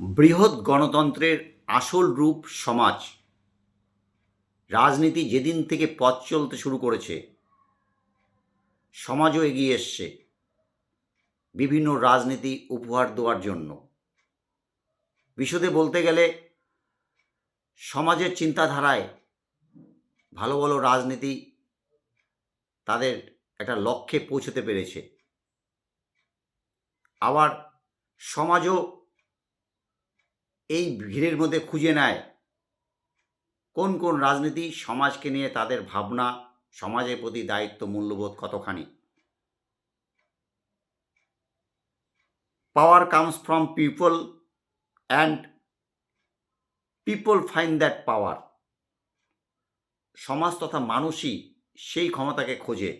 বৃহৎ গণতন্ত্রের আসল রূপ সমাজ। রাজনীতি যেদিন থেকে পথ চলতে শুরু করেছে, সমাজও এগিয়ে এসছে বিভিন্ন রাজনীতি উপহার দেওয়ার জন্য। বিশদে বলতে গেলে, সমাজের চিন্তাধারায় ভালো ভালো রাজনীতি তাদের একটা লক্ষ্যে পৌঁছতে পেরেছে। আবার সমাজও এই ভিড়ের মধ্যে খুঁজে নেয়। কোন কোন রাজনীতি সমাজকে নিয়ে তাদের ভাবনা, সমাজের প্রতি দায়িত্ব মূল্যবোধ কতখানি? Power comes from people and people find that power সমাজ তথা মানুষই সেই ক্ষমতাকে খোঁজে।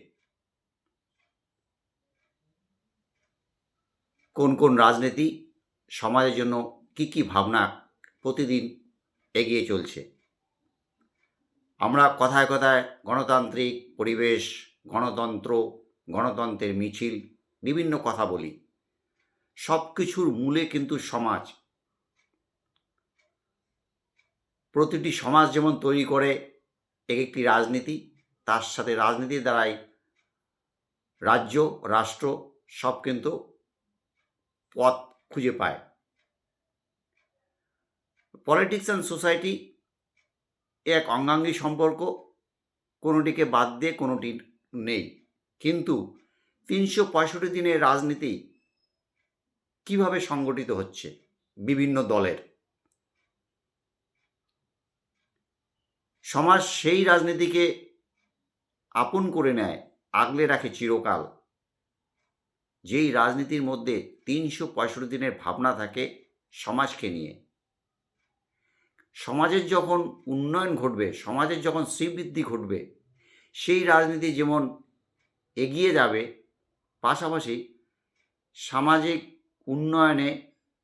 কোন কোন রাজনীতি সমাজের জন্য কি কি ভাবনা প্রতিদিন এগিয়ে চলছে? আমরা কথায় কথায় গণতান্ত্রিক পরিবেশ, গণতন্ত্র, গণতন্ত্রের মিছিল, বিভিন্ন কথা বলি। সব কিছুর মূলে কিন্তু সমাজ। প্রতিটি সমাজ যেমন তৈরি করে এক একটি রাজনীতি, তার সাথে রাজনীতির দ্বারাই রাজ্য, রাষ্ট্র সব কিন্তু পথ খুঁজে পায়। পলিটিক্স অ্যান্ড সোসাইটি এক অঙ্গাঙ্গী সম্পর্ক, কোনোটিকে বাদ দিয়ে কোনোটি নেই। কিন্তু তিনশো পঁয়ষট্টি দিনের রাজনীতি কীভাবে সংগঠিত হচ্ছে বিভিন্ন দলের? সমাজ সেই রাজনীতিকে আপন করে নেয়, আগলে রাখে চিরকাল। যেই রাজনীতির মধ্যে তিনশো পঁয়ষট্টি দিনের ভাবনা থাকে সমাজকে নিয়ে। সমাজের যখন উন্নয়ন ঘটবে, সমাজের যখন শ্রীবৃদ্ধি ঘটবে, সেই রাজনীতি যেমন এগিয়ে যাবে, পাশাপাশি সামাজিক উন্নয়নে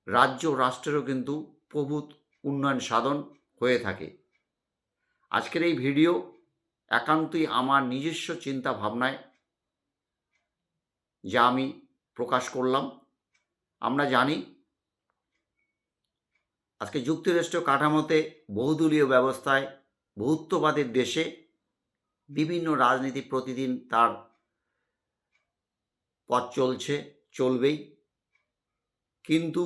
রাজ্য রাষ্ট্রেরও কিন্তু প্রভূত উন্নয়ন সাধন হয়ে থাকে। আজকের এই ভিডিও একান্তই আমার নিজস্ব চিন্তা ভাবনায় যা আমি প্রকাশ করলাম। আমরা জানি আজকে যুক্তরাষ্ট্র কাঠামোতে বহুদলীয় ব্যবস্থায়, বহুত্ববাদের দেশে বিভিন্ন রাজনীতি প্রতিদিন তার পথ চলছে, চলবেই। কিন্তু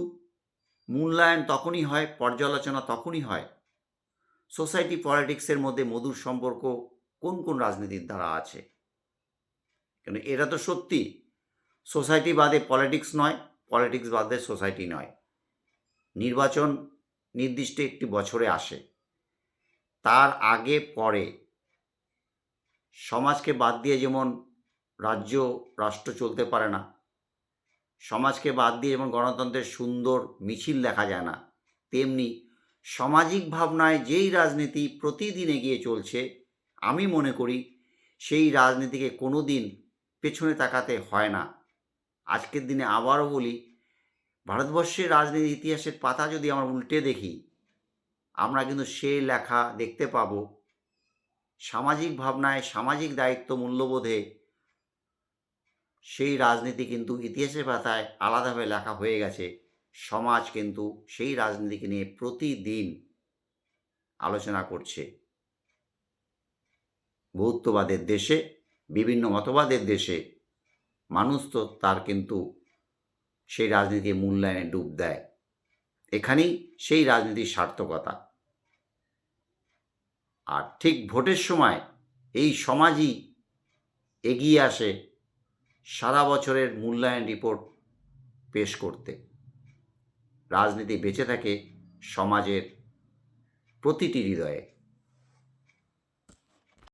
মূল্যায়ন তখনই হয়, পর্যালোচনা তখনই হয়। সোসাইটি পলিটিক্সের মধ্যে মধুর সম্পর্ক কোন কোন রাজনীতির দ্বারা আছে? কেন এটা তো সত্যি সোসাইটি বাদে পলিটিক্স নয় পলিটিক্স বাদে সোসাইটি নয়। নির্বাচন নির্দিষ্ট একটি বছরে আসে। তার আগে পরে সমাজকে বাদ দিয়ে যেমন রাজ্য, রাষ্ট্র চলতে পারে না, সমাজকে বাদ দিয়ে যেমন গণতন্ত্রের সুন্দর মিছিল দেখা যায় না, তেমনি সামাজিক ভাবনায় যেই রাজনীতি প্রতিদিন এগিয়ে চলছে, আমি মনে করি সেই রাজনীতিকে কোনো দিন পেছনে তাকাতে হয় না। আজকের দিনে আবারও বলি ভারতবর্ষের রাজনীতির ইতিহাসের পাতা যদি আমরা উল্টে দেখি, আমরা কিন্তু সেই লেখা দেখতে পাব। সামাজিক ভাবনায় সামাজিক দায়িত্ব মূল্যবোধে সেই রাজনীতি কিন্তু ইতিহাসের পাতায় আলাদাভাবে লেখা হয়ে গেছে। সমাজ কিন্তু সেই রাজনীতিকে নিয়ে প্রতিদিন আলোচনা করছে। বহুত্ববাদের দেশে, বিভিন্ন মতবাদের দেশে মানুষ তো তার কিন্তু সেই রাজনীতি মূল্যায়নে ডুব দেয়। এখানেই সেই রাজনীতির সার্থকতা। আর ঠিক ভোটের সময় এই সমাজই এগিয়ে আসে সারা বছরের মূল্যায়ন রিপোর্ট পেশ করতে। রাজনীতি বেঁচে থাকে সমাজের প্রতিটি হৃদয়ে।